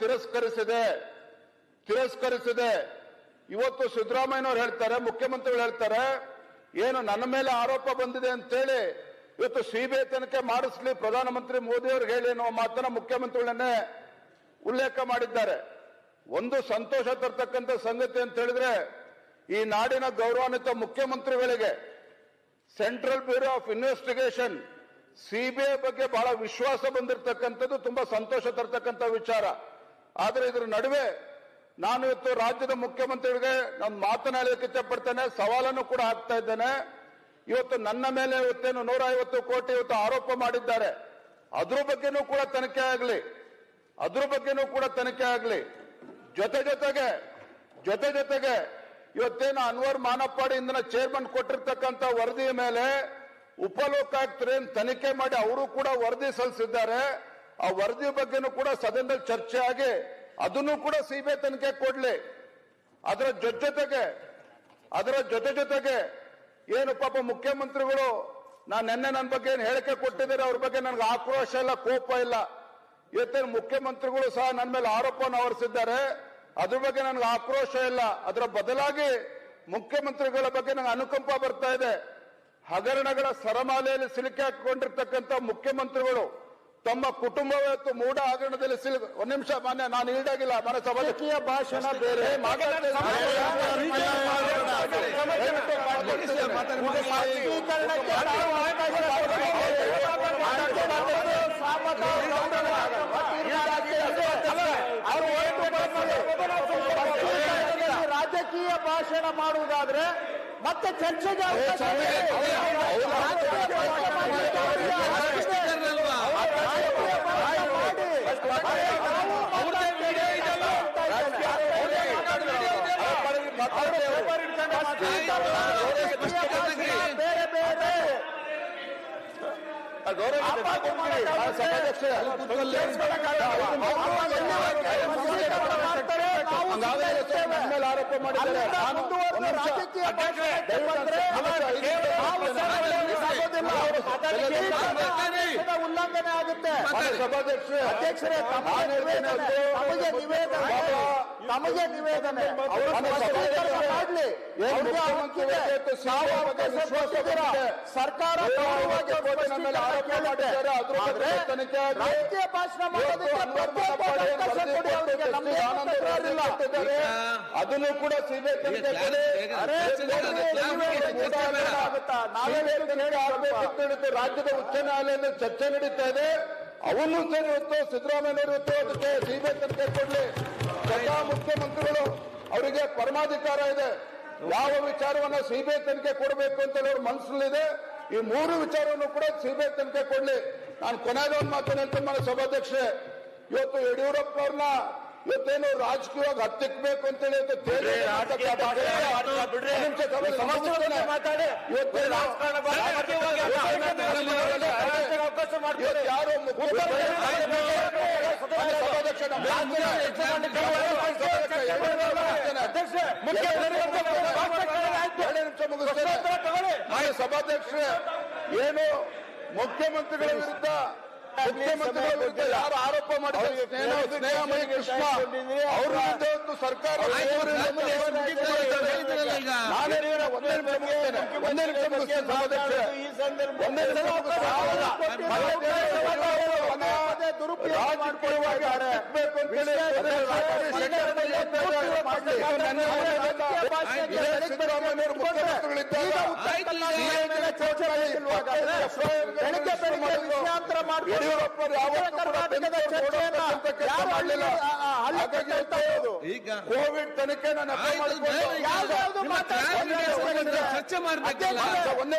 ತಿರಸ್ಕರಿಸಿದೆ. ತಿರಸ್ಕರಿಸಿದೆ. ಇವತ್ತು ಸಿದ್ದರಾಮಯ್ಯನವ್ರು ಹೇಳ್ತಾರೆ, ಮುಖ್ಯಮಂತ್ರಿಗಳು ಹೇಳ್ತಾರೆ, ಏನು ನನ್ನ ಮೇಲೆ ಆರೋಪ ಬಂದಿದೆ ಅಂತೇಳಿ ಇವತ್ತು ಸಿಬಿಐ ತನಿಖೆ ಮಾಡಿಸ್ಲಿ, ಪ್ರಧಾನಮಂತ್ರಿ ಮೋದಿ ಅವ್ರಿಗೆ ಹೇಳಿ ಅನ್ನೋ ಮಾತನ್ನ ಮುಖ್ಯಮಂತ್ರಿಗಳನ್ನೇ ಉಲ್ಲೇಖ ಮಾಡಿದ್ದಾರೆ. ಒಂದು ಸಂತೋಷ ತರ್ತಕ್ಕಂಥ ಸಂಗತಿ ಅಂತ ಹೇಳಿದ್ರೆ, ಈ ನಾಡಿನ ಗೌರವಾನ್ವಿತ ಮುಖ್ಯಮಂತ್ರಿಗಳಿಗೆ central bureau of investigation CBI ಬಗ್ಗೆ ಬಹಳ ವಿಶ್ವಾಸ ಬಂದಿರತಕ್ಕಂಥದ್ದು, ತುಂಬಾ ಸಂತೋಷ ತರ್ತಕ್ಕಂಥ ವಿಚಾರ. ಆದ್ರೆ ಇದರ ನಡುವೆ ನಾನು ಇವತ್ತು ರಾಜ್ಯದ ಮುಖ್ಯಮಂತ್ರಿಗಳಿಗೆ ನಾನು ಮಾತನಾಡಲಿಕ್ಕೆ ಇಷ್ಟಪಡ್ತೇನೆ, ಸವಾಲನ್ನು ಕೂಡ ಹಾಕ್ತಾ ಇದ್ದೇನೆ. ಇವತ್ತು ನನ್ನ ಮೇಲೆ ಇವತ್ತೇನು ನೂರ ಕೋಟಿ ಇವತ್ತು ಆರೋಪ ಮಾಡಿದ್ದಾರೆ. ಅದ್ರ ಬಗ್ಗೆನೂ ಕೂಡ ತನಿಖೆ ಆಗಲಿ. ಅದ್ರ ಬಗ್ಗೆನೂ ಕೂಡ ತನಿಖೆ ಆಗಲಿ. ಜೊತೆ ಜೊತೆಗೆ ಜೊತೆ ಜೊತೆಗೆ ಇವತ್ತೇನು ಅನ್ವರ್ ಮಾನಪ್ಪಾಡಿ ಇಂದಿನ ಚೇರ್ಮನ್ ಕೊಟ್ಟಿರ್ತಕ್ಕಂಥ ವರದಿಯ ಮೇಲೆ ಉಪಲೋಕಾಯುಕ್ತರೇನು ತನಿಖೆ ಮಾಡಿ ಅವರು ಕೂಡ ವರದಿ ಸಲ್ಲಿಸಿದ್ದಾರೆ. ಆ ವರದಿ ಬಗ್ಗೆನೂ ಕೂಡ ಸದನದಲ್ಲಿ ಚರ್ಚೆ ಆಗಿ ಅದನ್ನು ಕೂಡ ಸಿಬಿಐ ತನಿಖೆ ಕೊಡ್ಲಿ. ಅದರ ಜೊತೆ ಜೊತೆಗೆ, ಅದರ ಜೊತೆ ಜೊತೆಗೆ ಏನು ಪಾಪ ಮುಖ್ಯಮಂತ್ರಿಗಳು, ನಾನು ನಿನ್ನೆ ನನ್ನ ಬಗ್ಗೆ ಏನು ಹೇಳಿಕೆ ಕೊಟ್ಟಿದ್ದಾರೆ ಅವ್ರ ಬಗ್ಗೆ ನನಗೆ ಆಕ್ರೋಶ ಇಲ್ಲ, ಕೋಪ ಇಲ್ಲ. ಇವತ್ತೇನು ಮುಖ್ಯಮಂತ್ರಿಗಳು ಸಹ ನನ್ನ ಮೇಲೆ ಆರೋಪವನ್ನು ಹೊರಿಸಿದ್ದಾರೆ, ಅದ್ರ ಬಗ್ಗೆ ನನಗೆ ಆಕ್ರೋಶ ಇಲ್ಲ. ಅದರ ಬದಲಾಗಿ ಮುಖ್ಯಮಂತ್ರಿಗಳ ಬಗ್ಗೆ ನನಗೆ ಅನುಕಂಪ ಬರ್ತಾ ಇದೆ. ಹಗರಣಗಳ ಸರಮಾಲೆಯಲ್ಲಿ ಸಿಲುಕಿ ಹಾಕಿಕೊಂಡಿರ್ತಕ್ಕಂಥ ಮುಖ್ಯಮಂತ್ರಿಗಳು ತಮ್ಮ ಕುಟುಂಬವತ್ತು ಮೂಢ ಆಗರಣದಲ್ಲಿ ಸಿಲುಕು ಒಂದ್ ನಿಮಿಷ ಮಾನ್ಯ ನಾನು ಈಡಾಗಿಲ್ಲ ಮನೆ ಸಭಾಧ್ಯಕ್ಷೀಯ ಭಾಷಣ ಬೇರೆ ರಾಜಕೀಯ ಭಾಷಣ ಮಾಡುವುದಾದ್ರೆ ಮತ್ತೆ ಚರ್ಚೆಗೆ ಅವಕಾಶ ಇದೆ. ರಾಜಕೀಯ ಭಾಷಣ ಮಾಡ್ಲಿಕ್ಕೆ ಅವರಿಗೆ ಹಕ್ಕಿದೆ. ರಾಜಕೀಯ ಭಾಷಣ ಮಾಡಿ. ನಾವು ಮಾತಾಡ್ತೀವಿ. ಬೇರೆ ಬೇರೆ ಆಪಾದನೆ ಮಾಡಕ್ಕಾಗುತ್ತೆ. ಮಾಡ್ತಾರೆ, ನಾವು ಸುಮ್ಮನೆ ಇರ್ತೇವೆ. ಆರೋಪ ಮಾಡಿದ್ದಾರೆ ಅಲ್ಲಿಂದ ನಾನು- ಮುಂದುವರೆದ ಒಂದು ನಿಮಿಷ. ರಾಜಕೀಯ ಅಧ್ಯಕ್ಷರೇ, ಭಾಷಣಕ್ಕೆ ಬಂದ್ರೆ ದಯವಿಟ್ಟು ಕೇವಲ ನಾವು ಐದು ಸಭೆಯಲ್ಲಿ ಆಗೋದಿಲ್ಲ. ಮಾತಾಡಿ. ಮಾಡಿದ್ದಾರೆ. ಉಲ್ಲಂಘನೆ ಆಗುತ್ತೆ. ಅಧ್ಯಕ್ಷರೇ ತಮಗೆ ನಿವೇದನೆ ತಮಗೆ ನಿವೇದನೆ ಸರ್ಕಾರ ಭಾಷಣ ಅದನ್ನು ಕೂಡ ರಾಜ್ಯದ ಉಚ್ಚ ನ್ಯಾಯಾಲಯದಲ್ಲಿ ಚರ್ಚೆ ನಡೀತಾ ಇದೆ. ಅವನು ಸರಿ ಇವತ್ತು ಸಿದ್ದರಾಮಯ್ಯನವರು ಇವತ್ತು ಅದಕ್ಕೆ ಸಿಬಿಐ ತನಿಖೆ ಕೊಡ್ಲಿ. ಸ್ವತಃ ಮುಖ್ಯಮಂತ್ರಿಗಳು ಅವರಿಗೆ ಪರಮಾಧಿಕಾರ ಇದೆ. ಯಾವ ವಿಚಾರವನ್ನ ಸಿಬಿಐ ತನಿಖೆ ಕೊಡಬೇಕು ಅಂತ ಹೇಳಿ ಅವ್ರ ಮನಸ್ಸಲ್ಲಿದೆ ಈ ಮೂರು ವಿಚಾರವನ್ನು ಕೂಡ ಸಿಬಿಐ ತನಿಖೆ ಕೊಡ್ಲಿ. ನಾನು ಕೊನೆಗೆ ಒಂದು ಮಾತೇನೆ ಹೇಳ್ತೀನಿ ಸಭಾಧ್ಯಕ್ಷೆ ಇವತ್ತು ಯಡಿಯೂರಪ್ಪ ಅವ್ರನ್ನ ಇವತ್ತೇನು ರಾಜಕೀಯವಾಗಿ ಹತ್ತಿಕ್ಬೇಕು ಅಂತೇಳಿ. ಯಾರು ಉತ್ತರ ಮಾನ್ಯ ಸಭಾಧ್ಯಕ್ಷ ನಮ್ಮ ಅಧ್ಯಕ್ಷ, ಸಭಾಧ್ಯಕ್ಷರೇ ಏನು ಮುಖ್ಯಮಂತ್ರಿಗಳ ವಿರುದ್ಧ ಮುಖ್ಯಮಂತ್ರಿಗಳ ವಿರುದ್ಧ ಯಾರು ಆರೋಪ ಮಾಡಿದ್ದಾರೆ? ಸ್ನೇಹಮಯಿ ಕೃಷ್ಣ ಅವ್ರ ವಿರುದ್ಧ ಒಂದು ಸರ್ಕಾರ ಒಂದೇ ನಿಮಿಷ ಒಂದೇ ನಿಮಿಷ दुरुपयोग ಈಗ ಕೋವಿಡ್ ತನಿಖೆ ನನ್ನ? ಚರ್ಚೆ ಮಾಡ್ಬೇಕಲ್ಲ ಒಂದೇ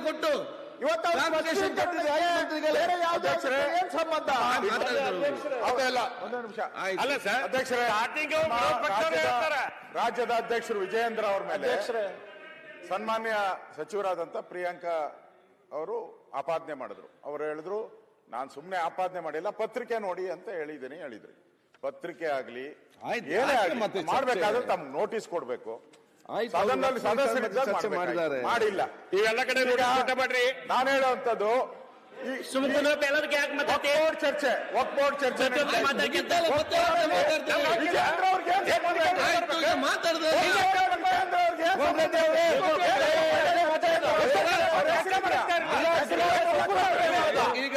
ಕೊಟ್ಟು ಇವತ್ತು ರಾಜ್ಯದ ಅಧ್ಯಕ್ಷರು ವಿಜಯೇಂದ್ರ ಅವ್ರ ಮೇಲೆ ಸನ್ಮಾನ್ಯ ಸಚಿವರಾದಂತ ಪ್ರಿಯಾಂಕಾ ಅವರು ಆಪಾದನೆ ಮಾಡಿದ್ರು. ಅವರು ಹೇಳಿದ್ರು ನಾನು ಸುಮ್ಮನೆ ಆಪಾದನೆ ಮಾಡಿಲ್ಲ ಪತ್ರಿಕೆ ನೋಡಿ ಅಂತ ಹೇಳಿದ್ದೀನಿ ಹೇಳಿದ್ರಿ ಪತ್ರಿಕೆ ಆಗಲಿ ಮಾಡಬೇಕಾದ್ರೆ ತಮ್ಗೆ ನೋಟಿಸ್ ಕೊಡ್ಬೇಕು ಸದನದಲ್ಲಿ ಸದಸ್ಯರು ಮಾಡಿಲ್ಲ ಇವೆಲ್ಲ ಕಡೆ ಮಾಡ್ರಿ ನಾನು ಹೇಳುವಂತದ್ದು ಚರ್ಚೆ ಒಕ್ಬೋರ್ಡ್ ಚರ್ಚೆ